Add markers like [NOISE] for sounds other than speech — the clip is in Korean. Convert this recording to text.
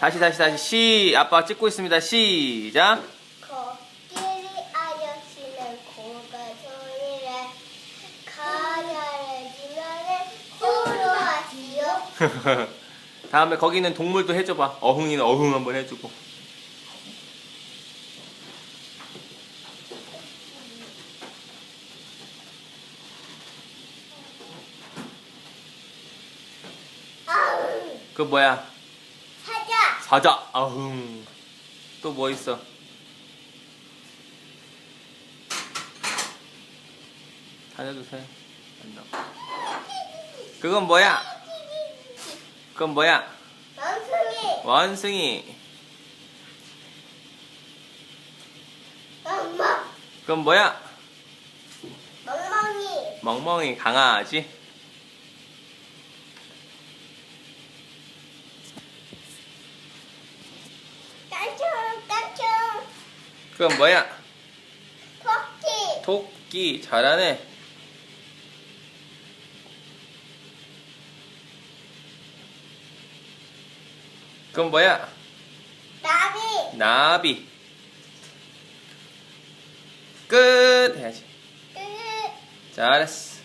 다시 다시 다시. 시. 아빠 찍고 있습니다. 시작. 코끼리 아저씨는 고가 소리를 가야를 지면은 호로하지요. [LAUGHS] 다음에 거기는 동물도 해줘봐. 어흥이는 어흥 한번 해주고. 그 뭐야 사자. 어흥. 또 뭐 있어? 나와. 그건 뭐야? 그건 뭐야? 원숭이. 원숭이. 엄마 그건 뭐야? 멍멍이. 멍멍이 강아지 그건 뭐야? 토끼. 토끼. 잘하네. 그건 뭐야? 나비. 나비. 끝. 해야지. 끝. 잘했어